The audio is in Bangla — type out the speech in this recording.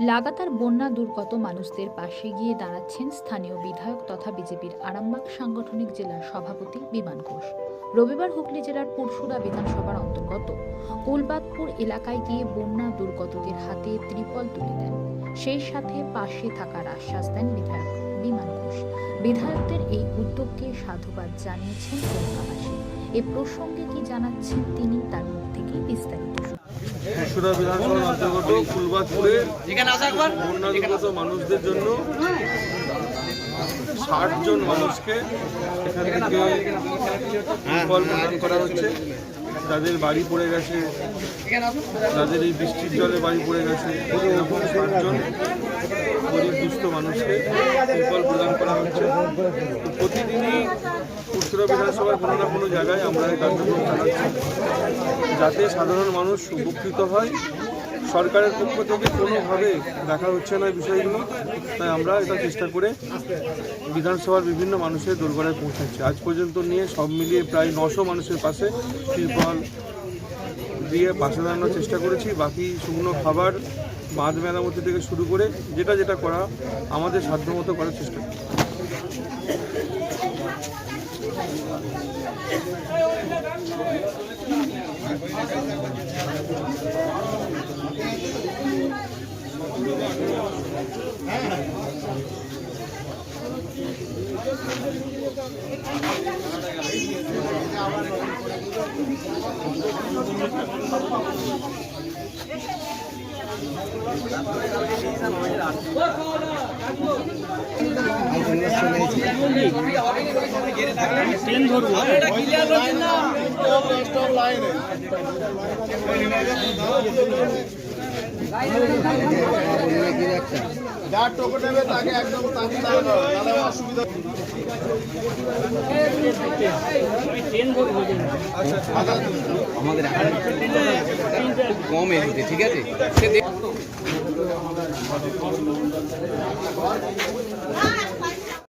লাগাতার বন্যা দুর্গত মানুষদের পাশে গিয়ে দাঁড়াচ্ছেন স্থানীয় বিধায়ক তথা বিজেপির আরামবাগ সাংগঠনিক জেলার সভাপতি বিমান ঘোষ। রবিবার হুগলি জেলার পুরসুরা বিধানসভার অন্তর্গত কুলবাদপুর এলাকায় গিয়ে বন্যা দুর্গতদের হাতে ত্রিপল তুলে দেন। সেই সাথে পাশে থাকার আশ্বাস দেন বিধায়ক বিমান ঘোষ। বিধায়কদের এই উদ্যোগকে সাধুবাদ জানিয়েছেন এলাকাবাসী এ প্রসঙ্গে কি জানাচ্ছেন তিনি তার মুখ থেকেই। পুরসুরা বিধানসভার অন্তর্গত ফুলবাদপুরে বন্যাদুর্গত মানুষদের জন্য ষাট জন মানুষকে এখান থেকে করা হচ্ছে। যাদের বাড়ি পড়ে গেছে যাদের এই বৃষ্টির জলে বাড়ি পড়ে গেছে ষাটজন গরিব, দুস্থ মানুষকে ফল প্রদান করা হচ্ছে। প্রতিদিনই পুরসুরা বিধানসভার কোনো না কোনো জায়গায় আমরা এই কার্যক্রম চালাচ্ছি। যাতে সাধারণ মানুষ উপকৃত হয়, সরকারের পক্ষ থেকে কোনোভাবে দেখা হচ্ছে না বিষয়গুলো, তাই আমরা এটা চেষ্টা করে বিধানসভার বিভিন্ন মানুষের দোরগোড়ায় পৌঁছাচ্ছি। আজ পর্যন্ত নিয়ে সব মিলিয়ে প্রায় নশো মানুষের পাশে তিরপল দিয়ে পাশে দাঁড়ানোর চেষ্টা করেছি। বাকি শুকনো খাবার বাঁধ মেরামতি থেকে শুরু করে যেটা যেটা করা আমাদের সাধ্যমতো করার চেষ্টা। যার টোকো নেবে তাকে একদম তাকে অসুবিধা আমাদের কম এসেছে ঠিক আছে? সে